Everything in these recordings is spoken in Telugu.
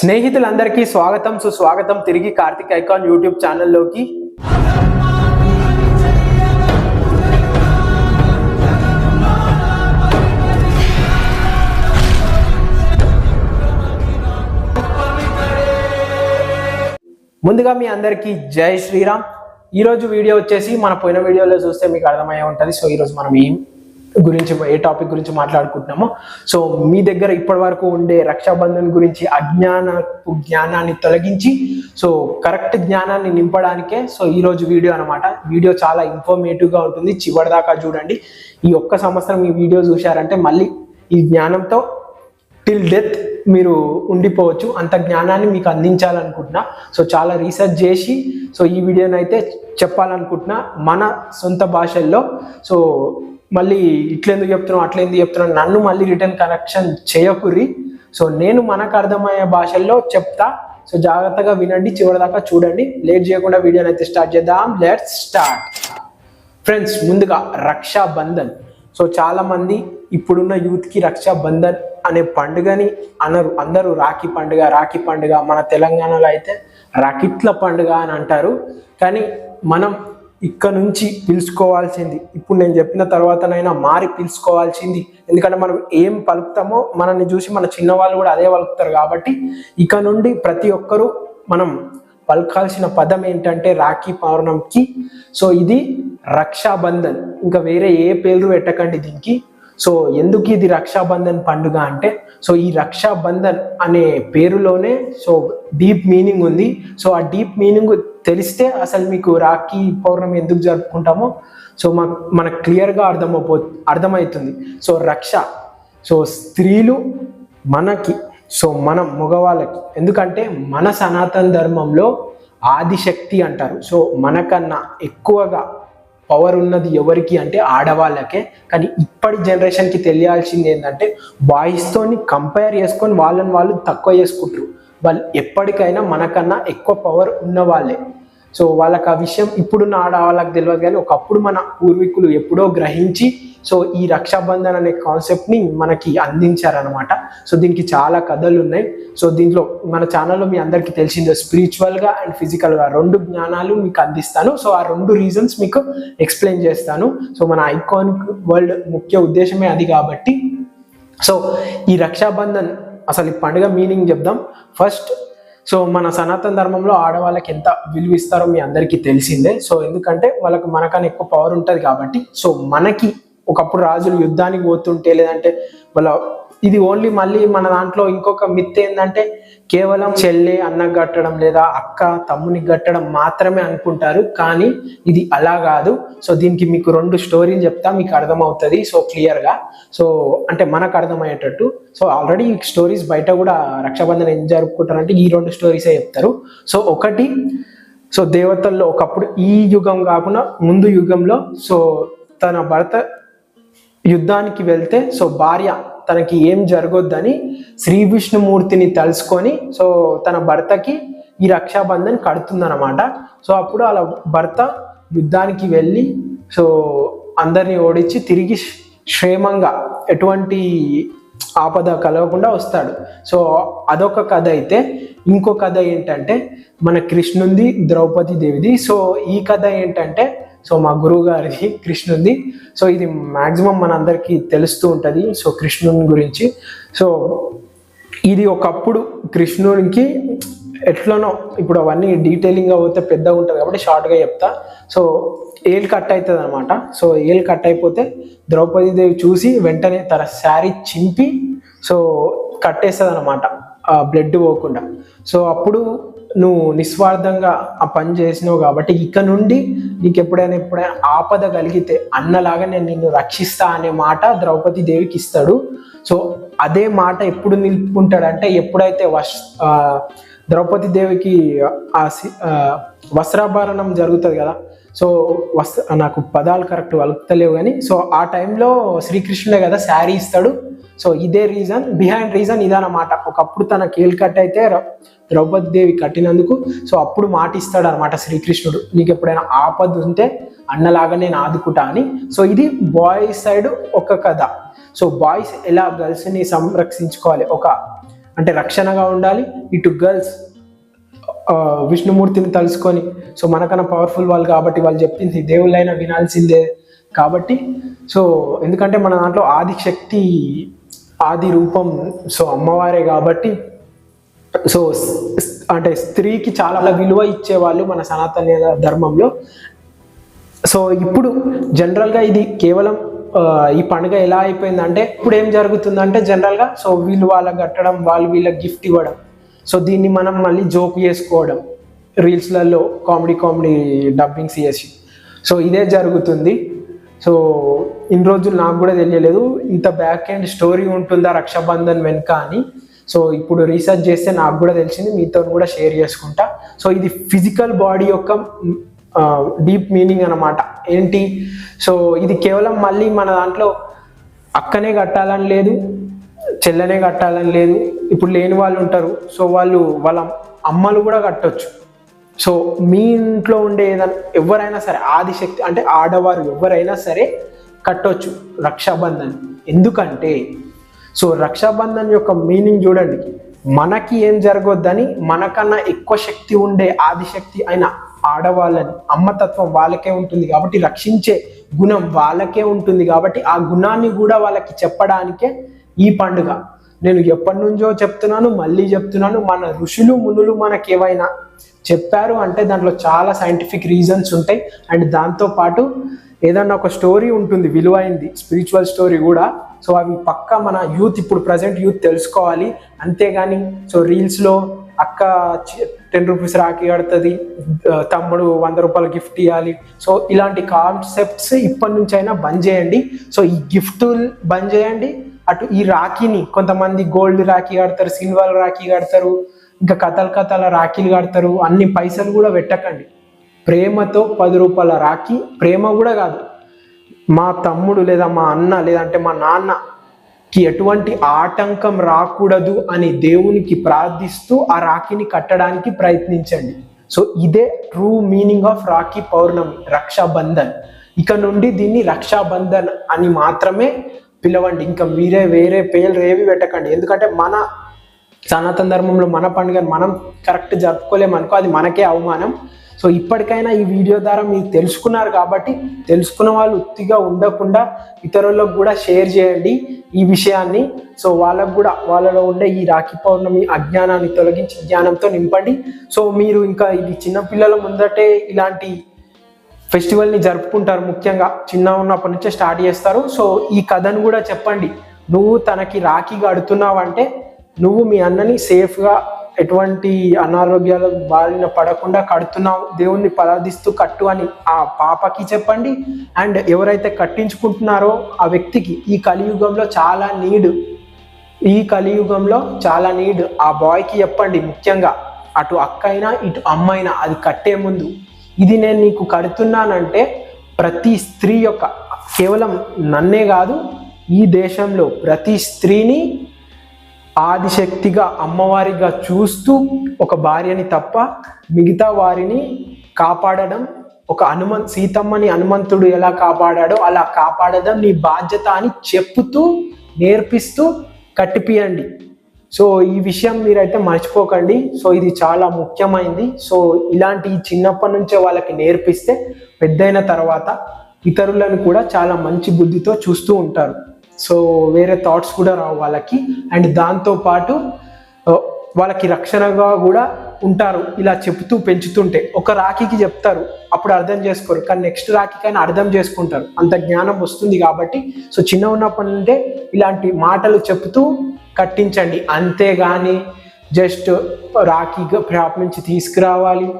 స్నేహితులందరికీ స్వాగతం సుస్వాగతం తిరిగి కార్తిక్ ఐకాన్ యూట్యూబ్ ఛానల్లోకి. ముందుగా మీ అందరికీ జై శ్రీరామ్. ఈరోజు వీడియో వచ్చేసి మన పోయిన వీడియోలో చూస్తే మీకు అర్థమయ్యే ఉంటుంది. సో ఈరోజు మనం ఏం గురించి ఏ టాపిక్ గురించి మాట్లాడుకుంటున్నామో. సో మీ దగ్గర ఇప్పటి వరకు ఉండే రక్షాబంధన్ గురించి అజ్ఞానపు జ్ఞానాన్ని తొలగించి సో కరెక్ట్ జ్ఞానాన్ని నింపడానికే సో ఈ రోజు వీడియో అనమాట వీడియో చాలా ఇన్ఫర్మేటివ్గా గా ఉంటుంది. చివరిదాకా చూడండి. ఈ ఒక్క సంవత్సరం ఈ వీడియో చూశారంటే మళ్ళీ ఈ జ్ఞానంతో టిల్ డెత్ మీరు ఉండిపోవచ్చు. అంత జ్ఞానాన్ని మీకు అందించాలనుకుంటున్నా. సో చాలా రీసెర్చ్ చేసి సో ఈ వీడియోని అయితే చెప్పాలనుకుంటున్నా మన సొంత భాషల్లో. సో మళ్ళీ ఇట్లెందుకు చెప్తున్నావు అట్లెందుకు చెప్తున్నావు నన్ను మళ్ళీ రిటర్న్ కనెక్షన్ చేయకుర్రి. సో నేను మనకు అర్థమయ్యే భాషల్లో చెప్తా. సో జాగ్రత్తగా వినండి చివరిదాకా చూడండి. లేట్ చేయకుండా వీడియోని అయితే స్టార్ట్ చేద్దాం. లెట్స్ స్టార్ట్ ఫ్రెండ్స్ ముందుగా రక్షా బంధన్ సో చాలా మంది ఇప్పుడున్న యూత్కి రక్షా బంధన్ అనే పండుగని అనరు అందరూ రాఖీ పండుగ రాఖీ పండుగ మన తెలంగాణలో అయితే రాకిట్ల పండుగ అని అంటారు. కానీ మనం ఇక్కడ నుంచి పిలుచుకోవాల్సింది. ఇప్పుడు నేను చెప్పిన తర్వాతనైనా మారి పిలుచుకోవాల్సింది. ఎందుకంటే మనం ఏం పలుకుతామో మనల్ని చూసి మన చిన్నవాళ్ళు కూడా అదే పలుకుతారు కాబట్టి ఇక నుండి ప్రతి ఒక్కరూ మనం పలకాల్సిన పదం ఏంటంటే రాఖీ పౌర్ణమికి. సో ఇది రక్షాబంధన్. ఇంకా వేరే ఏ పేర్లు పెట్టకండి దీనికి. సో ఎందుకు ఇది రక్షాబంధన్ పండుగ అంటే సో ఈ రక్షాబంధన్ అనే పేరులోనే సో డీప్ మీనింగ్ ఉంది. సో ఆ డీప్ మీనింగ్ తెలిస్తే అసలు మీకు రాఖీ పౌర్ణమి ఎందుకు జరుపుకుంటామో సో మాకు మనకు క్లియర్గా అర్థమైపో అర్థమవుతుంది. సో రక్ష సో స్త్రీలు మనకి సో మనం మగవాళ్ళకి. ఎందుకంటే మన సనాతన ధర్మంలో ఆదిశక్తి అంటారు. సో మనకన్నా ఎక్కువగా పవర్ ఉన్నది ఎవరికి అంటే ఆడవాళ్ళకే. కానీ ఇప్పటి జనరేషన్కి తెలియాల్సింది ఏంటంటే బాయ్స్తోని కంపేర్ చేసుకొని వాళ్ళని వాళ్ళు తక్కువ చేసుకుంటారు వాళ్ళు ఎప్పటికైనా మనకన్నా ఎక్కువ పవర్ ఉన్న వాళ్ళే సో వాళ్ళకి ఆ విషయం ఇప్పుడున్న ఆడవాళ్ళకి తెలియదు కానీ ఒకప్పుడు మన పూర్వీకులు ఎప్పుడో గ్రహించి సో ఈ రక్షాబంధన్ అనే కాన్సెప్ట్ని మనకి అందించారనమాట సో దీనికి చాలా కథలు ఉన్నాయి. సో దీంట్లో మన ఛానల్లో మీ అందరికీ తెలిసిందే స్పిరిచువల్గా అండ్ ఫిజికల్గా రెండు జ్ఞానాలు మీకు అందిస్తాను. సో ఆ రెండు రీజన్స్ మీకు ఎక్స్ప్లెయిన్ చేస్తాను. సో మన ఐకానిక్ వరల్డ్ ముఖ్య ఉద్దేశమే అది కాబట్టి. సో ఈ రక్షాబంధన్ అసలు ఈ పండుగ మీనింగ్ చెప్దాం. ఫస్ట్ సో మన సనాతన ధర్మంలో ఆడవాళ్ళకి ఎంత విలువ ఇస్తారో మీ అందరికీ తెలిసిందే. సో ఎందుకంటే వాళ్ళకి మనకన్నా ఎక్కువ పవర్ ఉంటుంది కాబట్టి సో మనకి ఒకప్పుడు రాజులు యుద్ధానికి పోతుంటే లేదంటే వాళ్ళ ఇది ఓన్లీ మళ్ళీ మన దాంట్లో ఇంకొక మిత్ ఏంటంటే కేవలం చెల్లె అన్న కట్టడం లేదా అక్క తమ్ముని కట్టడం మాత్రమే అనుకుంటారు కానీ ఇది అలా కాదు. సో దీనికి మీకు రెండు స్టోరీలు చెప్తా మీకు అర్థమవుతుంది. సో క్లియర్గా. సో అంటే మనకు అర్థమయ్యేటట్టు. సో ఆల్రెడీ ఈ స్టోరీస్ బయట కూడా రక్షాబంధన్ ఏం జరుపుకుంటారంటే ఈ రెండు స్టోరీసే చెప్తారు. సో ఒకటి సో దేవతల్లో ఒకప్పుడు ఈ యుగం కాకుండా ముందు యుగంలో సో తన భర్త యుద్ధానికి వెళ్తే సో భార్య తనకి ఏం జరగొద్దని శ్రీ విష్ణుమూర్తిని తలుసుకొని సో తన భర్తకి ఈ రక్షాబంధన్ కడుతుందన్నమాట. సో అప్పుడు అలా భర్త యుద్ధానికి వెళ్ళి సో అందరిని ఓడించి తిరిగి క్షేమంగా ఎటువంటి ఆపద కలగకుండా వస్తాడు. సో అదొక కథ అయితే. ఇంకో కథ ఏంటంటే మన కృష్ణుంది ద్రౌపది దేవిది సో ఈ కథ ఏంటంటే సో మా గురువు గారిది కృష్ణుంది. సో ఇది మాక్సిమం మనందరికీ తెలుస్తూ ఉంటుంది. సో కృష్ణుని గురించి. సో ఇది ఒకప్పుడు కృష్ణునికి ఎట్లనో ఇప్పుడు అవన్నీ డీటెయిలింగ్గా పోతే పెద్దగా ఉంటుంది కాబట్టి షార్ట్గా చెప్తా. సో ఏలు కట్ అవుతుంది అనమాట సో ఏలు కట్ అయిపోతే ద్రౌపది దేవి చూసి వెంటనే తన శారీ చింపి సో కట్టేస్తుంది అనమాట ఆ బ్లడ్ పోకుండా. సో అప్పుడు నువ్వు నిస్వార్థంగా ఆ పని చేసినావు కాబట్టి ఇక నుండి నీకు ఎప్పుడైనా ఎప్పుడైనా ఆపద కలిగితే అన్నలాగా నేను నిన్ను రక్షిస్తా అనే మాట ద్రౌపది దేవికి ఇస్తాడు. సో అదే మాట ఎప్పుడు నిలుపుకుంటాడంటే ఎప్పుడైతే వస్ ద్రౌపది దేవికి ఆ సి- ఆ, వస్త్రాభరణం జరుగుతుంది కదా సో వస్త నాకు పదాలు కరెక్ట్ వలుపుతలేవు కానీ సో ఆ టైంలో శ్రీకృష్ణుడే కదా శారీ ఇస్తాడు. సో ఇదే రీజన్ బిహైండ్ రీజన్ ఇదన్నమాట. ఒకప్పుడు తన కేల్ కట్ అయితే ద్రౌపది దేవి కట్టినందుకు సో అప్పుడు మాట ఇస్తాడు అనమాట శ్రీకృష్ణుడు. నీకు ఎప్పుడైనా ఆపద ఉంటే అన్నలాగా నేను ఆదుకుంటా అని. సో ఇది బాయ్స్ సైడ్ ఒక కథ. సో బాయ్స్ ఎలా గర్ల్స్ని సంరక్షించుకోవాలి? ఒక అంటే రక్షణగా ఉండాలి. ఇటు గర్ల్స్ విష్ణుమూర్తిని తలుసుకొని సో మనకన్నా పవర్ఫుల్ వాళ్ళు కాబట్టి వాళ్ళు చెప్పింది దేవుళ్ళైనా వినాల్సిందే కాబట్టి సో ఎందుకంటే మన దాంట్లో ఆది శక్తి ఆది రూపం సో అమ్మవారే కాబట్టి సో అంటే స్త్రీకి చాలా విలువ ఇచ్చేవాళ్ళు మన సనాతన ధర్మంలో. సో ఇప్పుడు జనరల్గా ఇది కేవలం ఈ పండుగ ఎలా అయిపోయిందంటే ఇప్పుడు ఏం జరుగుతుందంటే జనరల్గా సో వీళ్ళు వాళ్ళకి కట్టడం వాళ్ళు వీళ్ళకి గిఫ్ట్ ఇవ్వడం సో దీన్ని మనం మళ్ళీ జోక్ చేసుకోవడం. రీల్స్లలో కామెడీ కామెడీ డబ్బింగ్స్ చేసి. సో ఇదే జరుగుతుంది. సో ఇన్ని రోజులు నాకు కూడా తెలియలేదు. ఇంత బ్యాక్ అండ్ స్టోరీ ఉంటుందా రక్షాబంధన్ వెనుక అని. సో ఇప్పుడు రీసెర్చ్ చేస్తే నాకు కూడా తెలిసింది. మీతో కూడా షేర్ చేసుకుంటా. సో ఇది ఫిజికల్ బాడీ యొక్క డీప్ మీనింగ్ అనమాట ఏంటి? సో ఇది కేవలం మళ్ళీ మన దాంట్లో అక్కనే కట్టాలని లేదు చెల్లనే కట్టాలని లేదు ఇప్పుడు లేని వాళ్ళు ఉంటారు. సో వాళ్ళు వాళ్ళ అమ్మలు కూడా కట్టొచ్చు. సో మీ ఇంట్లో ఉండే ఏదైనా ఎవరైనా సరే ఆదిశక్తి అంటే ఆడవారు ఎవరైనా సరే కట్టొచ్చు రక్షాబంధన్. ఎందుకంటే సో రక్షాబంధన్ యొక్క మీనింగ్ చూడండి. మనకి ఏం జరగొద్దని మనకన్నా ఎక్కువ శక్తి ఉండే ఆదిశక్తి అయిన ఆడవాళ్ళని అమ్మతత్వం వాళ్ళకే ఉంటుంది కాబట్టి రక్షించే గుణం వాళ్ళకే ఉంటుంది కాబట్టి ఆ గుణాన్ని కూడా వాళ్ళకి చెప్పడానికే ఈ పండుగ. నేను ఎప్పటి నుంచో చెప్తున్నాను మళ్ళీ చెప్తున్నాను మన ఋషులు మునులు మనకి ఏవైనా చెప్పారు అంటే దాంట్లో చాలా సైంటిఫిక్ రీజన్స్ ఉంటాయి. అండ్ దాంతో పాటు ఏదన్నా ఒక స్టోరీ ఉంటుంది విలువైంది స్పిరిచువల్ స్టోరీ కూడా. సో అవి పక్క మన యూత్ ఇప్పుడు ప్రజెంట్ యూత్ తెలుసుకోవాలి. అంతేగాని సో రీల్స్లో అక్క టెన్ రూపీస్ రాఖీ కడుతుంది తమ్ముడు వంద రూపాయలు గిఫ్ట్ ఇవ్వాలి సో ఇలాంటి కాన్సెప్ట్స్ ఇప్పటి నుంచి అయినా బంద్ చేయండి. సో ఈ గిఫ్ట్ బంద్ చేయండి. అటు ఈ రాఖీని కొంతమంది గోల్డ్ రాఖీ కడతారు సిల్వర్ రాఖీ కడతారు ఇంకా కథలు కథల రాఖీలు కడతారు అన్ని పైసలు కూడా పెట్టకండి. ప్రేమతో పది రూపాయల రాఖీ ప్రేమ కూడా కాదు. మా తమ్ముడు లేదా మా అన్న లేదంటే మా నాన్నకి ఎటువంటి ఆటంకం రాకూడదు అని దేవునికి ప్రార్థిస్తూ ఆ రాఖీని కట్టడానికి ప్రయత్నించండి. సో ఇదే true meaning of Rakhi Pournami Rakshabandhan. ఇక నుండి దీన్ని రక్షాబంధన్ అని మాత్రమే పిలవండి. ఇంకా మీరే వేరే పేర్లు ఏవి పెట్టకండి. ఎందుకంటే మన సనాతన ధర్మంలో మన పండుగను మనం కరెక్ట్ జరుపుకోలేమనుకో అది మనకే అవమానం. సో ఇప్పటికైనా ఈ వీడియో ద్వారా మీరు తెలుసుకున్నారు కాబట్టి తెలుసుకున్న వాళ్ళు ఉత్తిగా ఉండకుండా ఇతరులకు కూడా షేర్ చేయండి ఈ విషయాన్ని. సో వాళ్ళకు కూడా వాళ్ళలో ఉండే ఈ రాఖీ పౌర్ణమి అజ్ఞానాన్ని తొలగించి జ్ఞానంతో నింపండి. సో మీరు ఇంకా ఇది చిన్నపిల్లల ముందటే ఇలాంటి ఫెస్టివల్ని జరుపుకుంటారు ముఖ్యంగా. చిన్న ఉన్నప్పటి నుంచే స్టార్ట్ చేస్తారు. సో ఈ కథను కూడా చెప్పండి. నువ్వు తనకి రాఖీ కడుతున్నావంటే నువ్వు మీ అన్నని సేఫ్గా ఎటువంటి అనారోగ్యాల బారిన పడకుండా కడుతున్నావు. దేవుణ్ణి ప్రార్థిస్తూ కట్టు అని ఆ పాపకి చెప్పండి. అండ్ ఎవరైతే కట్టించుకుంటున్నారో ఆ వ్యక్తికి ఈ కలియుగంలో చాలా నీడ్. ఈ కలియుగంలో చాలా నీడ్. ఆ బాయ్కి చెప్పండి ముఖ్యంగా. అటు అక్క అయినా ఇటు అమ్మైనా అది కట్టే ముందు. ఇది నేను నీకు కడుతున్నానంటే ప్రతి స్త్రీ యొక్క కేవలం నన్నే కాదు ఈ దేశంలో ప్రతి స్త్రీని ఆదిశక్తిగా అమ్మవారిగా చూస్తూ ఒక భార్యని తప్ప మిగతా వారిని కాపాడడం ఒక హనుమన్ సీతమ్మని హనుమంతుడు ఎలా కాపాడాడో అలా కాపాడడం నీ బాధ్యత అని చెప్పుతూ నేర్పిస్తూ కట్టిపియండి. సో ఈ విషయం మీరైతే మర్చిపోకండి. సో ఇది చాలా ముఖ్యమైనది సో ఇలాంటి చిన్నప్పటి నుంచే వాళ్ళకి నేర్పిస్తే పెద్దయిన తర్వాత ఇతరులను కూడా చాలా మంచి బుద్ధితో చూస్తూ ఉంటారు. సో వేరే థాట్స్ కూడా రావు వాళ్ళకి. అండ్ దాంతో పాటు వాళ్ళకి రక్షణగా కూడా ఉంటారు ఇలా చెప్తూ పెంచుతుంటే ఒక రాఖీకి చెప్తారు అప్పుడు అర్థం చేసుకోరు. కానీ నెక్స్ట్ రాఖీకైనా అర్థం చేసుకుంటారు. అంత జ్ఞానం వస్తుంది కాబట్టి సో చిన్న ఉన్నప్పటి నుండే ఇలాంటి మాటలు చెప్తూ కట్టించండి. అంతేగాని జస్ట్ రాఖీ షాప్ నుంచి తీసుకురావాలి.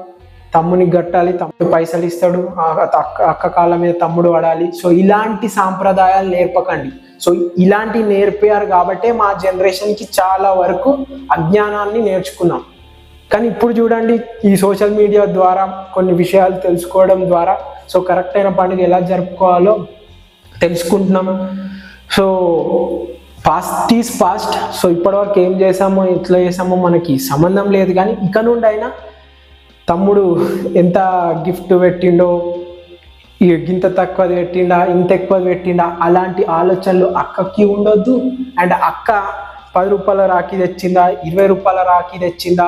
తమ్మునికి కట్టాలి తమ్ముడు పైసలు ఇస్తాడు అక్క అక్క కాళ్ళ మీద తమ్ముడు పడాలి. సో ఇలాంటి సాంప్రదాయాలు నేర్పకండి. సో ఇలాంటి నేర్పారు కాబట్టే మా జనరేషన్కి చాలా వరకు అజ్ఞానాన్ని నేర్చుకున్నాం. కానీ ఇప్పుడు చూడండి ఈ సోషల్ మీడియా ద్వారా కొన్ని విషయాలు తెలుసుకోవడం ద్వారా సో కరెక్ట్ అయిన పండుగ ఎలా జరుపుకోవాలో తెలుసుకుంటున్నాం. So past is past so ఇప్పటివరకు ఏం చేసామో ఎట్లా చేసామో మనకి సంబంధం లేదు. కానీ ఇక నుండి అయినా తమ్ముడు ఎంత గిఫ్ట్ పెట్టిండో ఇంత తక్కువ పెట్టిండా ఇంత ఎక్కువ పెట్టిండా అలాంటి ఆలోచనలు అక్కకి ఉండొద్దు. అండ్ అక్క పది రూపాయల రాఖీ తెచ్చిందా ఇరవై రూపాయల రాఖీ తెచ్చిందా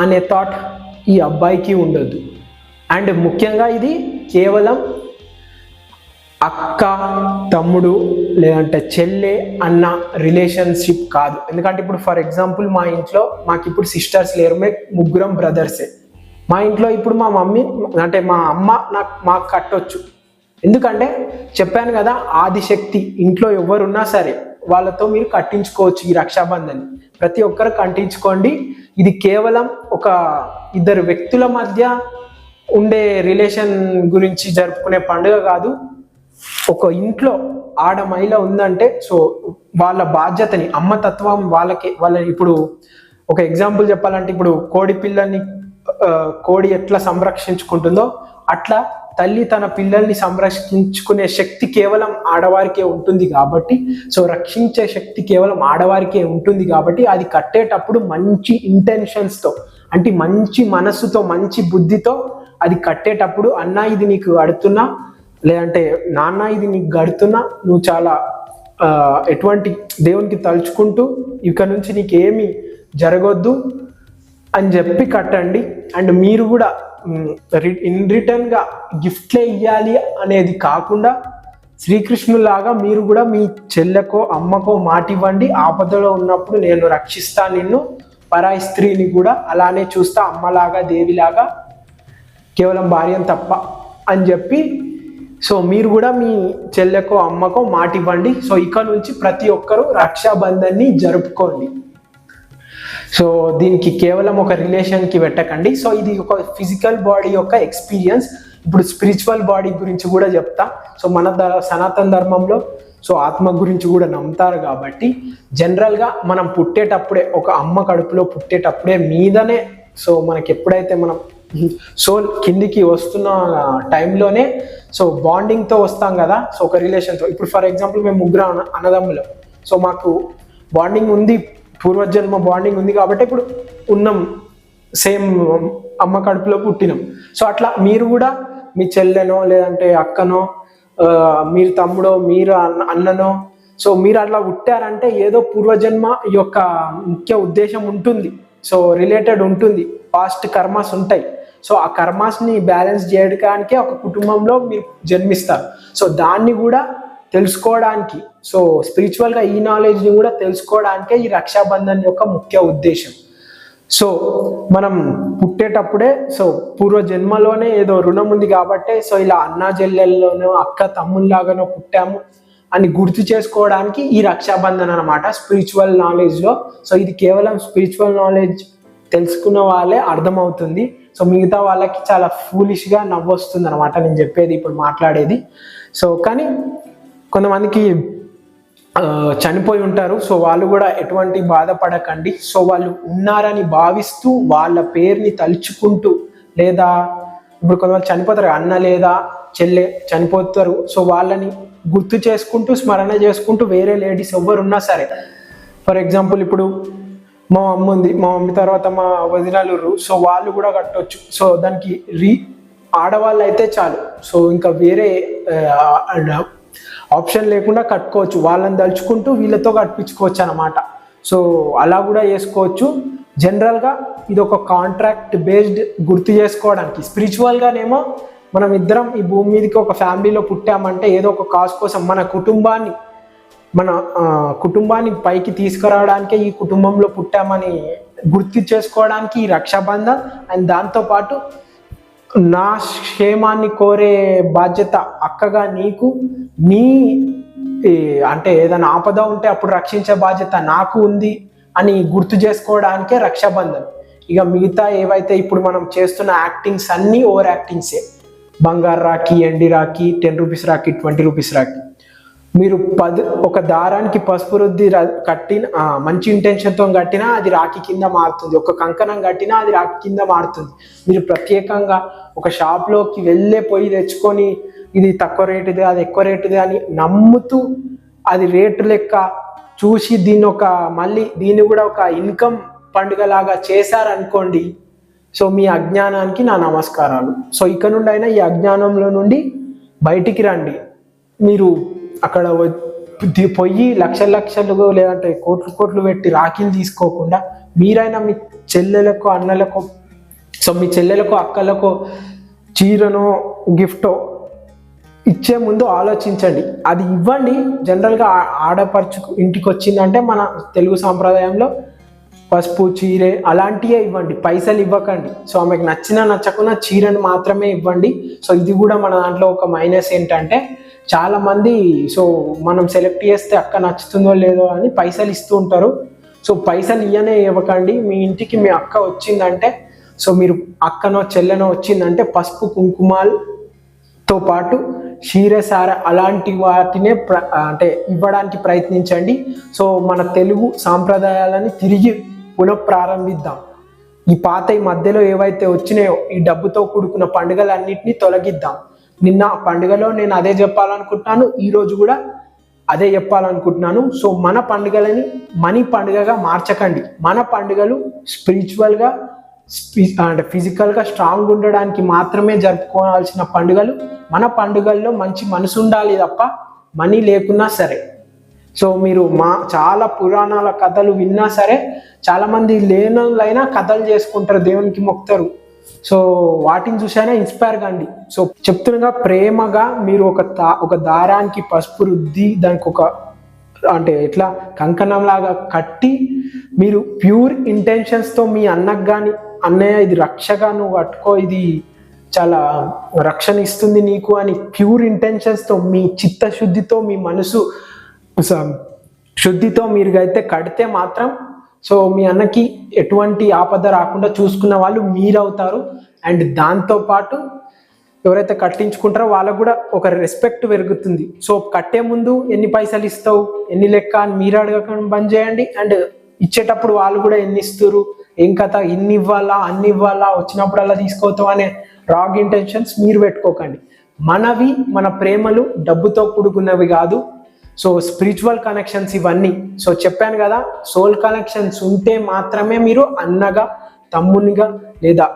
అనే థాట్ ఈ అబ్బాయికి ఉండదు. అండ్ ముఖ్యంగా ఇది కేవలం అక్క తమ్ముడు లేదంటే చెల్లె అన్న రిలేషన్షిప్ కాదు. ఎందుకంటే ఇప్పుడు ఫర్ ఎగ్జాంపుల్ మా ఇంట్లో మాకు ఇప్పుడు సిస్టర్స్ లేరు మే ముగ్గురం బ్రదర్సే మా ఇంట్లో ఇప్పుడు మా మమ్మీ అంటే మా అమ్మ నాకు మాకు కట్టొచ్చు. ఎందుకంటే చెప్పాను కదా ఆదిశక్తి ఇంట్లో ఎవరున్నా సరే వాళ్ళతో మీరు కట్టించుకోవచ్చు ఈ రక్షాబంధన్ ప్రతి ఒక్కరు కట్టించుకోండి. ఇది కేవలం ఒక ఇద్దరు వ్యక్తుల మధ్య ఉండే రిలేషన్ గురించి జరుపుకునే పండుగ కాదు. ఒక ఇంట్లో ఆడ మహిళ ఉందంటే సో వాళ్ళ బాధ్యతని అమ్మతత్వం వాళ్ళకి వాళ్ళ ఇప్పుడు ఒక ఎగ్జాంపుల్ చెప్పాలంటే ఇప్పుడు కోడి పిల్లల్ని కోడి ఎట్లా సంరక్షించుకుంటుందో అట్లా తల్లి తన పిల్లల్ని సంరక్షించుకునే శక్తి కేవలం ఆడవారికే ఉంటుంది కాబట్టి సో రక్షించే శక్తి కేవలం ఆడవారికే ఉంటుంది కాబట్టి అది కట్టేటప్పుడు మంచి ఇంటెన్షన్స్తో అంటే మంచి మనస్సుతో మంచి బుద్ధితో అది కట్టేటప్పుడు అన్న ఇది నీకు కడుతున్నా లేదంటే నాన్న ఇది నీకు గడుతున్నా నువ్వు చాలా ఎటువంటి దేవునికి తలుచుకుంటూ ఇక నుంచి నీకేమి జరగొద్దు అని చెప్పి కట్టండి. అండ్ మీరు కూడా ఇన్ రిటర్న్గా గిఫ్ట్లే ఇవ్వాలి అనేది కాకుండా శ్రీకృష్ణులాగా మీరు కూడా మీ చెల్లెకో అమ్మకో మాటివ్వండి. ఆపదలో ఉన్నప్పుడు నేను రక్షిస్తా నిన్ను. పరాయి స్త్రీని కూడా అలానే చూస్తా అమ్మలాగా దేవిలాగా కేవలం భార్యను తప్ప అని చెప్పి. సో మీరు కూడా మీ చెల్లెకో అమ్మకో మాటివ్వండి. సో ఇక నుంచి ప్రతి ఒక్కరూ రక్షాబంధన్ని జరుపుకోండి. సో దీనికి కేవలం ఒక రిలేషన్కి పెట్టకండి సో ఇది ఒక ఫిజికల్ బాడీ యొక్క ఎక్స్పీరియన్స్. ఇప్పుడు స్పిరిచువల్ బాడీ గురించి కూడా చెప్తా. సో మన ద- సనాతన ధర్మంలో సో ఆత్మ గురించి కూడా నమ్ముతారు కాబట్టి జనరల్గా మనం పుట్టేటప్పుడే ఒక అమ్మ కడుపులో పుట్టేటప్పుడే మీదనే సో మనకి ఎప్పుడైతే మనం సోల్ కిందికి వస్తున్న టైంలోనే సో బాండింగ్తో వస్తాం కదా సో ఒక రిలేషన్తో. ఇప్పుడు ఫర్ ఎగ్జాంపుల్ మేము ముగ్గురు అన్నదమ్ములు. సో మాకు బాండింగ్ ఉంది పూర్వజన్మ బాండింగ్ ఉంది కాబట్టి ఇప్పుడు ఉన్నాం. సేమ్ అమ్మ కడుపులో పుట్టినాం. సో అట్లా మీరు కూడా మీ చెల్లెనో లేదంటే అక్కనో మీరు తమ్ముడో మీరు అన్ననో సో మీరు అట్లా పుట్టారంటే ఏదో పూర్వజన్మ యొక్క ముఖ్య ఉద్దేశం ఉంటుంది. సో రిలేటెడ్ ఉంటుంది. పాస్ట్ కర్మాస్ ఉంటాయి. సో ఆ కర్మాస్ని బ్యాలెన్స్ చేయడానికే ఒక కుటుంబంలో మీరు జన్మిస్తారు. సో దాన్ని కూడా తెలుసుకోవడానికి. సో స్పిరిచువల్గా ఈ నాలెడ్జ్ని కూడా తెలుసుకోవడానికే ఈ రక్షాబంధన్ యొక్క ముఖ్య ఉద్దేశం. సో మనం పుట్టేటప్పుడే సో పూర్వ జన్మలోనే ఏదో రుణం ఉంది కాబట్టే సో ఇలా అన్నా జల్లెల్లోనో అక్క తమ్ముళ్ళలాగానో పుట్టాము అని గుర్తు చేసుకోవడానికి ఈ రక్షాబంధన్ అనమాట స్పిరిచువల్ నాలెడ్జ్లో సో ఇది కేవలం స్పిరిచువల్ నాలెడ్జ్ తెలుసుకున్న వాళ్ళే అర్థమవుతుంది. సో మిగతా వాళ్ళకి చాలా ఫూలిష్గా నవ్వొస్తుంది అనమాట నేను చెప్పేది ఇప్పుడు మాట్లాడేది. సో కానీ కొంతమందికి చనిపోయి ఉంటారు. సో వాళ్ళు కూడా ఎటువంటి బాధపడకండి. సో వాళ్ళు ఉన్నారని భావిస్తూ వాళ్ళ పేరుని తలుచుకుంటూ లేదా ఇప్పుడు కొంతమంది చనిపోతారు కదా, అన్న లేదా చెల్లె చనిపోతారు. సో వాళ్ళని గుర్తు చేసుకుంటూ స్మరణ చేసుకుంటూ వేరే లేడీస్ ఎవరున్నా సరే. ఫర్ ఎగ్జాంపుల్ ఇప్పుడు మా అమ్మ ఉంది. మా మమ్మీ తర్వాత మా వదినాలు సో వాళ్ళు కూడా కట్టొచ్చు. సో దానికి రీ ఆడవాళ్ళు అయితే చాలు. సో ఇంకా వేరే ఆప్షన్ లేకుండా కట్టుకోవచ్చు. వాళ్ళని తలుచుకుంటూ వీళ్ళతో కట్టించుకోవచ్చు అనమాట సో అలా కూడా చేసుకోవచ్చు. జనరల్గా ఇది ఒక కాంట్రాక్ట్ బేస్డ్ గుర్తు చేసుకోవడానికి. స్పిరిచువల్గానేమో మనం ఇద్దరం ఈ భూమి మీదకి ఒక ఫ్యామిలీలో పుట్టామంటే ఏదో ఒక కాజ్ కోసం మన కుటుంబాన్ని మన కుటుంబాన్ని పైకి తీసుకురావడానికే ఈ కుటుంబంలో పుట్టామని గుర్తు చేసుకోవడానికి ఈ రక్షాబంధన్ అండ్ దాంతోపాటు నా క్షేమాన్ని కోరే బాధ్యత అక్కగా నీకు. నీ అంటే ఏదైనా ఆపద ఉంటే అప్పుడు రక్షించే బాధ్యత నాకు ఉంది అని గుర్తు చేసుకోవడానికే రక్షాబంధన్. ఇక మిగతా ఏవైతే ఇప్పుడు మనం చేస్తున్న యాక్టింగ్స్ అన్నీ ఓవర్ యాక్టింగ్సే. బంగారు రాఖీ ఎండి rakhi ten rupees rakhi twenty rupees rakhi. మీరు పది ఒక దారానికి పసుపు రుద్ది కట్టిన మంచి ఇంటెన్షన్తో కట్టినా అది రాఖీ కింద మారుతుంది. ఒక కంకణం కట్టినా అది రాఖీ కింద మారుతుంది. మీరు ప్రత్యేకంగా ఒక షాప్లోకి వెళ్ళే పోయి తెచ్చుకొని ఇది తక్కువ రేటుది అది ఎక్కువ రేటుది అని నమ్ముతూ అది రేటు లెక్క చూసి దీన్ని ఒక మళ్ళీ దీన్ని కూడా ఒక ఇన్కమ్ పండుగలాగా చేశారనుకోండి సో మీ అజ్ఞానానికి నా నమస్కారాలు. సో ఇక నుండి అయినా ఈ అజ్ఞానంలో నుండి బయటికి రండి. మీరు అక్కడ పొయ్యి లక్షల లక్షలు లేదంటే కోట్లు కోట్లు పెట్టి రాఖీలు తీసుకోకుండా మీరైనా మీ చెల్లెలకు అన్నలకు సో మీ చెల్లెలకు అక్కలకు చీరనో గిఫ్టో ఇచ్చే ముందు ఆలోచించండి. అది ఇవ్వండి. జనరల్గా ఆడపరచు ఇంటికి వచ్చిందంటే మన తెలుగు సాంప్రదాయంలో పసుపు చీరే అలాంటివే ఇవ్వండి. పైసలు ఇవ్వకండి. సో ఆమెకు నచ్చినా నచ్చకున్నా చీరను మాత్రమే ఇవ్వండి. సో ఇది కూడా మన దాంట్లో ఒక మైనస్ ఏంటంటే చాలామంది సో మనం సెలెక్ట్ చేస్తే అక్క నచ్చుతుందో లేదో అని పైసలు ఇస్తూ ఉంటారు. సో పైసలు ఇయ్యనే ఇవ్వకండి. మీ ఇంటికి మీ అక్క వచ్చిందంటే సో మీరు అక్కనో చెల్లెనో వచ్చిందంటే పసుపు కుంకుమతో పాటు క్షీరసార అలాంటి వాటినే ప్ర అంటే ఇవ్వడానికి ప్రయత్నించండి. సో మన తెలుగు సాంప్రదాయాలని తిరిగి పునఃప్రారంభిద్దాం. ఈ పాత ఈ మధ్యలో ఏవైతే వచ్చినాయో ఈ డబ్బుతో కూడుకున్న పండుగలన్నింటినీ తొలగిద్దాం. నిన్న పండుగలో నేను అదే చెప్పాలనుకుంటున్నాను ఈరోజు కూడా అదే చెప్పాలనుకుంటున్నాను. సో మన పండుగలని మనీ పండుగగా మార్చకండి. మన పండుగలు స్పిరిచువల్గా స్పి- అంటే ఫిజికల్గా స్ట్రాంగ్ ఉండడానికి మాత్రమే జరుపుకోవాల్సిన పండుగలు. మన పండుగల్లో మంచి మనసు ఉండాలి తప్ప మనీ లేకున్నా సరే. సో మీరు మా చాలా పురాణాల కథలు విన్నా సరే చాలామంది లేనోళ్ళైనా కథలు చేసుకుంటారు దేవునికి మొక్తారు సో వాటిని చూసైనా ఇన్స్పైర్ కండి సో చెప్తున్నగా ప్రేమగా మీరు ఒక తా ఒక దారానికి పసుపు రుద్ది దానికి ఒక అంటే ఎట్లా కంకణం లాగా కట్టి మీరు ప్యూర్ ఇంటెన్షన్స్తో మీ అన్నకు కానీ అన్నయ్య ఇది రక్షగా నువ్వు కట్టుకో ఇది చాలా రక్షణ ఇస్తుంది నీకు అని ప్యూర్ ఇంటెన్షన్స్తో మీ చిత్తశుద్ధితో మీ మనసు శుద్ధితో మీరు అయితే కడితే మాత్రం సో మీ అన్నకి ఎటువంటి ఆపద రాకుండా చూసుకున్న వాళ్ళు మీరవుతారు. అండ్ దాంతో పాటు ఎవరైతే కట్టించుకుంటారో వాళ్ళకు కూడా ఒక రెస్పెక్ట్ పెరుగుతుంది. సో కట్టే ముందు ఎన్ని పైసలు ఇస్తావు ఎన్ని లెక్క అని మీరు అడగకుండా బంద్ చేయండి. అండ్ ఇచ్చేటప్పుడు వాళ్ళు కూడా ఎన్ని ఇస్తారు ఏం కథ ఇన్ని ఇవ్వాలా అన్ని ఇవ్వాలా వచ్చినప్పుడల్లా తీసుకోవతాం అనే రాంగ్ ఇంటెన్షన్స్ మీరు పెట్టుకోకండి. మనవి మన ప్రేమలు డబ్బుతో కూడుకున్నవి కాదు. సో స్పిరిచువల్ కనెక్షన్స్ ఇవన్నీ. సో చెప్పాను కదా సోల్ కనెక్షన్స్ ఉంటే మాత్రమే మీరు అన్నగా తమ్మునిగా లేదా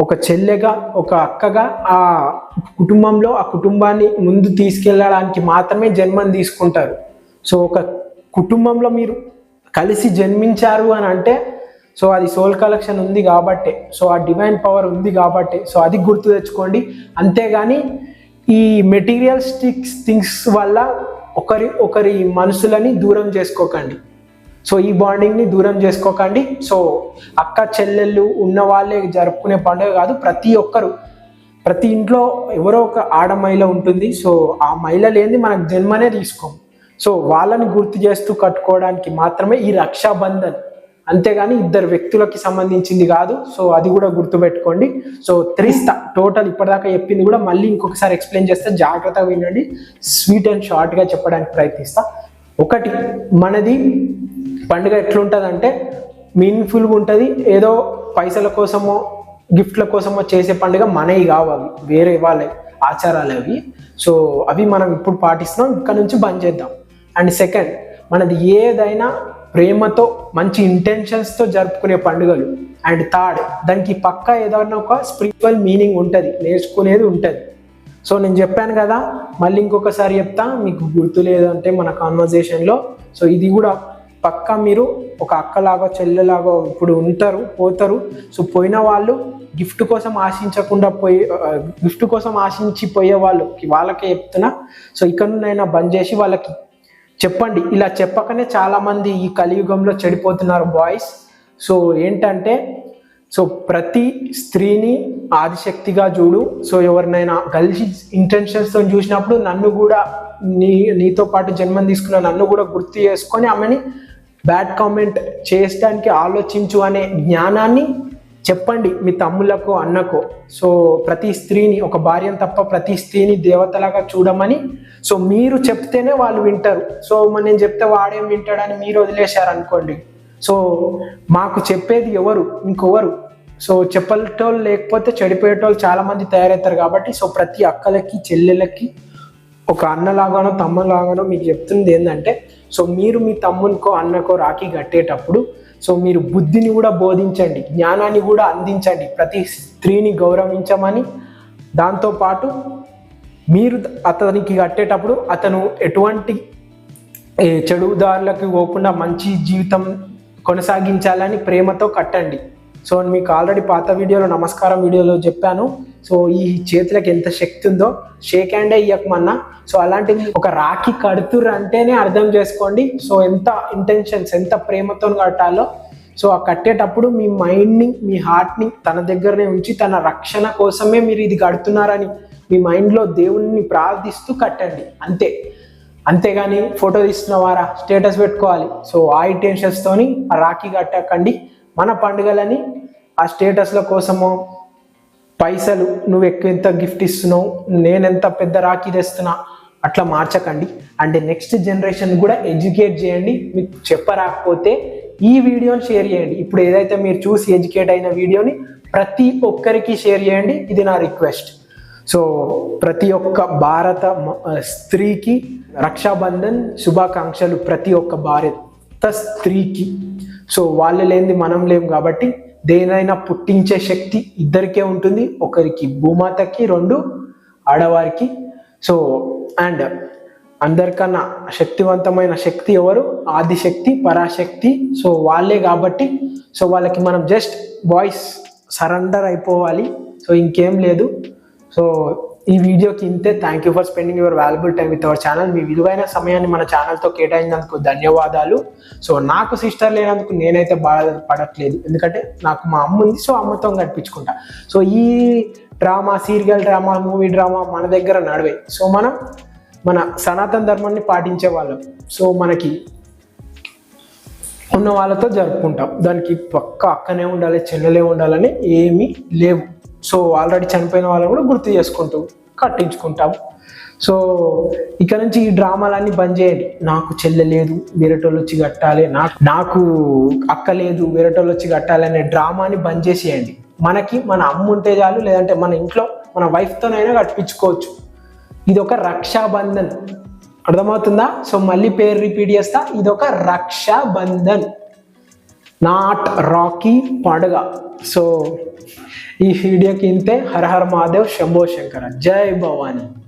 ఒక చెల్లెగా ఒక అక్కగా ఆ కుటుంబంలో ఆ కుటుంబాన్ని ముందు తీసుకెళ్ళడానికి మాత్రమే జన్మని తీసుకుంటారు. సో ఒక కుటుంబంలో మీరు కలిసి జన్మించారు అని అంటే సో అది సోల్ కలెక్షన్ ఉంది కాబట్టే. సో ఆ డివైన్ పవర్ ఉంది కాబట్టే. సో అది గుర్తు తెచ్చుకోండి. అంతేగాని ఈ మెటీరియల్స్టిక్స్ థింగ్స్ వల్ల ఒకరి ఒకరి మనసులని దూరం చేసుకోకండి. సో ఈ బాండింగ్ని దూరం చేసుకోకండి. సో అక్క చెల్లెళ్ళు ఉన్న వాళ్ళే జరుపుకునే పండుగ కాదు ప్రతి ఒక్కరు ప్రతి ఇంట్లో ఎవరో ఒక ఆడ మహిళ ఉంటుంది. సో ఆ మహిళ లేని మనకు జన్మనే తీసుకోం సో వాళ్ళని గుర్తు చేస్తూ కట్టుకోవడానికి మాత్రమే ఈ రక్షాబంధన్ అంతేగాని ఇద్దరు వ్యక్తులకి సంబంధించింది కాదు. సో అది కూడా గుర్తుపెట్టుకోండి. సో త్రిస్తా టోటల్ ఇప్పటిదాకా చెప్పింది కూడా మళ్ళీ ఇంకొకసారి ఎక్స్ప్లెయిన్ చేస్తే. జాగ్రత్తగా వినండి. స్వీట్ అండ్ షార్ట్గా చెప్పడానికి ప్రయత్నిస్తా. ఒకటి మనది పండుగ ఎట్లుంటుంది అంటే మీనింగ్ఫుల్గా ఉంటుంది. ఏదో పైసల కోసమో గిఫ్ట్ల కోసమో చేసే పండుగ మనవి కావు అవి. వేరే వాళ్ళ ఆచారాలు అవి. సో అవి మనం ఇప్పుడు పాటిస్తున్నాం. ఇక్కడ నుంచి బంద్ చేద్దాం. అండ్ సెకండ్ మనది ఏదైనా ప్రేమతో మంచి ఇంటెన్షన్స్తో జరుపుకునే పండుగలు. అండ్ థర్డ్ దానికి పక్క ఏదైనా ఒక స్పిరిచువల్ మీనింగ్ ఉంటుంది నేర్చుకునేది ఉంటుంది. సో నేను చెప్పాను కదా మళ్ళీ ఇంకొకసారి చెప్తా మీకు గుర్తు లేదంటే మన కాన్వర్జేషన్లో సో ఇది కూడా పక్కా మీరు ఒక అక్కలాగా చెల్లెలాగా ఇప్పుడు ఉంటారు పోతారు. సో పోయిన వాళ్ళు గిఫ్ట్ కోసం ఆశించకుండా పోయి uh, గిఫ్ట్ కోసం ఆశించి పోయే వాళ్ళు వాళ్ళకే చెప్తున్నా. సో ఇక్కడ నుండైనా బంద్ చేసి వాళ్ళకి చెప్పండి. ఇలా చెప్పకనే చాలామంది ఈ కలియుగంలో చెడిపోతున్నారు బాయ్స్ సో ఏంటంటే సో ప్రతి స్త్రీని ఆదిశక్తిగా చూడు. సో ఎవరినైనా కలిసి ఇంటెన్షన్స్తో చూసినప్పుడు నన్ను కూడా నీ నీతో పాటు జన్మం తీసుకున్న నన్ను కూడా గుర్తు చేసుకొని ఆమెని బ్యాడ్ కామెంట్ చేయడానికి ఆలోచించు అనే జ్ఞానాన్ని చెప్పండి మీ తమ్ములకు అన్నకు. సో ప్రతి స్త్రీని ఒక భార్యను తప్ప ప్రతి స్త్రీని దేవతలాగా చూడమని సో మీరు చెప్తేనే వాళ్ళు వింటారు. సో మనం నేను చెప్తే వాడేం వింటాడని మీరు వదిలేశారు అనుకోండి సో మాకు చెప్పేది ఎవరు? ఇంకొవరు. సో చెప్పేటోళ్ళు లేకపోతే చెడిపోయేటోళ్ళు చాలా మంది తయారవుతారు కాబట్టి సో ప్రతి అక్కలకి చెల్లెలకి ఒక అన్నలాగానో తమ్మలాగానో మీకు చెప్తుంది ఏంటంటే సో మీరు మీ తమ్మునికో అన్నకో రాఖీ కట్టేటప్పుడు సో మీరు బుద్ధిని కూడా బోధించండి జ్ఞానాన్ని కూడా అందించండి ప్రతి స్త్రీని గౌరవించమని. దాంతోపాటు మీరు అతనికి కట్టేటప్పుడు అతను ఎటువంటి చెడుదారులకు పోకుండా మంచి జీవితం కొనసాగించాలని ప్రేమతో కట్టండి. సో మీకు ఆల్రెడీ పాత వీడియోలో నమస్కారం వీడియోలో చెప్పాను. సో ఈ చేతులకు ఎంత శక్తి ఉందో షేక్ హ్యాండే ఇవ్వకమన్నా సో అలాంటిది ఒక రాఖీ కడుతుర్రు అంటేనే అర్థం చేసుకోండి. సో ఎంత ఇంటెన్షన్స్ ఎంత ప్రేమతో కట్టాలో. సో ఆ కట్టేటప్పుడు మీ మైండ్ని మీ హార్ట్ని తన దగ్గరనే ఉంచి తన రక్షణ కోసమే మీరు ఇది కడుతున్నారని మీ మైండ్లో దేవుణ్ణి ప్రార్థిస్తూ కట్టండి. అంతే. అంతేగాని ఫోటో తీస్తున్నవారా స్టేటస్ పెట్టుకోవాలి. సో ఆ ఇంటెన్షన్స్తోని ఆ రాఖీ కట్టకండి. మన పండుగలని ఆ స్టేటస్ల కోసమో పైసలు నువ్వు ఎక్కువ ఎంత గిఫ్ట్ ఇస్తున్నావు నేను ఎంత పెద్ద రాఖీ తెస్తున్నా అట్లా మార్చకండి. అండ్ నెక్స్ట్ జనరేషన్ కూడా ఎడ్యుకేట్ చేయండి. మీకు చెప్పరాకపోతే ఈ వీడియోని షేర్ చేయండి. ఇప్పుడు ఏదైతే మీరు చూసి ఎడ్యుకేట్ అయిన వీడియోని ప్రతి ఒక్కరికి షేర్ చేయండి. ఇది నా రిక్వెస్ట్. సో ప్రతి ఒక్క భారత స్త్రీకి రక్షాబంధన్ శుభాకాంక్షలు ప్రతి ఒక్క భారత స్త్రీకి. సో వాళ్ళు లేనిది మనం లేము కాబట్టి దేనైనా పుట్టించే శక్తి ఇద్దరికే ఉంటుంది. ఒకరికి భూమాతకి రెండు ఆడవారికి. సో అండ్ అందరికన్నా శక్తివంతమైన శక్తి ఎవరు? ఆదిశక్తి పరాశక్తి. సో వాళ్ళే కాబట్టి సో వాళ్ళకి మనం జస్ట్ వాయిస్ సరెండర్ అయిపోవాలి. సో ఇంకేం లేదు. సో ఈ వీడియోకి ఇంతే. Thank you for spending your valuable time with our channel మీ విలువైన సమయాన్ని మన ఛానల్తో కేటాయించినందుకు ధన్యవాదాలు. సో నాకు సిస్టర్ లేనందుకు నేనైతే బాధపడట్లేదు. ఎందుకంటే నాకు మా అమ్మ ఉంది. సో అమ్మతో గడిపించుకుంటా సో ఈ drama serial drama movie drama మన దగ్గర నడివే. సో మనం మన సనాతన ధర్మాన్ని పాటించే వాళ్ళం. సో మనకి ఉన్న వాళ్ళతో జరుపుకుంటాం. దానికి పక్క అక్కనే ఉండాలి చెల్లెలే ఉండాలని ఏమీ లేవు. సో ఆల్రెడీ చనిపోయిన వాళ్ళని కూడా గుర్తు చేసుకుంటూ కట్టించుకుంటాం సో ఇక్కడ నుంచి ఈ డ్రామాలన్నీ బంద్ చేయండి. నాకు చెల్లె లేదు వేరేటోళ్ళు వచ్చి కట్టాలి నాకు నాకు అక్క లేదు వేరేటోళ్ళు వచ్చి కట్టాలి అనే డ్రామాని బంద్ చేసేయండి. మనకి మన అమ్మ ఉంటే చాలు లేదంటే మన ఇంట్లో మన వైఫ్తోనైనా కట్టించుకోవచ్చు. ఇది ఒక రక్షాబంధన్. అర్థమవుతుందా? సో మళ్ళీ పేరు రిపీట్ చేస్తా. ఇది ఒక రక్షాబంధన్. నాట్ రాకీ పండుగ. సో वीडियो की इंते हर हर महादेव शंभो शंकर जय भवानी